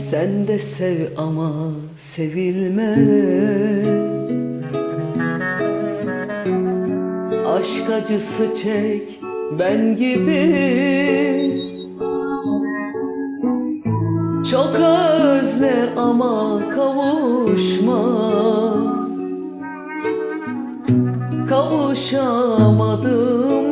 Sen de sev ama sevilme. Aşk acısı çek ben gibi. Çok özle ama kavuşma. Kavuşamadım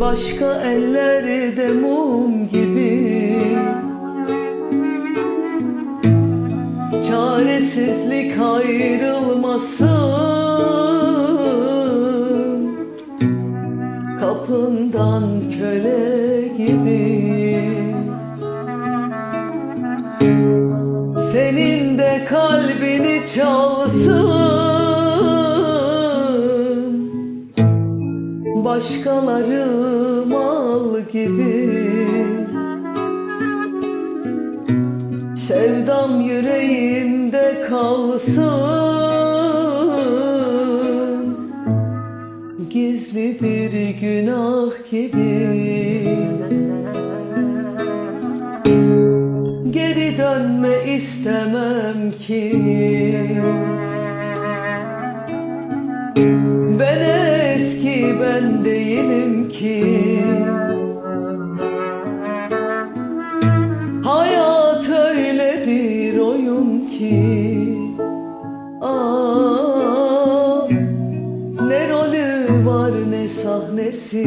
Başka ellerde mum gibi. Çaresizlik ayrılmasın. Kapından köle gibi. Senin de kalbini çalsın Başkaları mal gibi. Sevdam yüreğinde kalsın. Gizli bir günah gibi. Geri dönme istemem ki ben değilim ki. Hayat öyle bir oyun ki. Aa, Ne rolü var ne sahnesi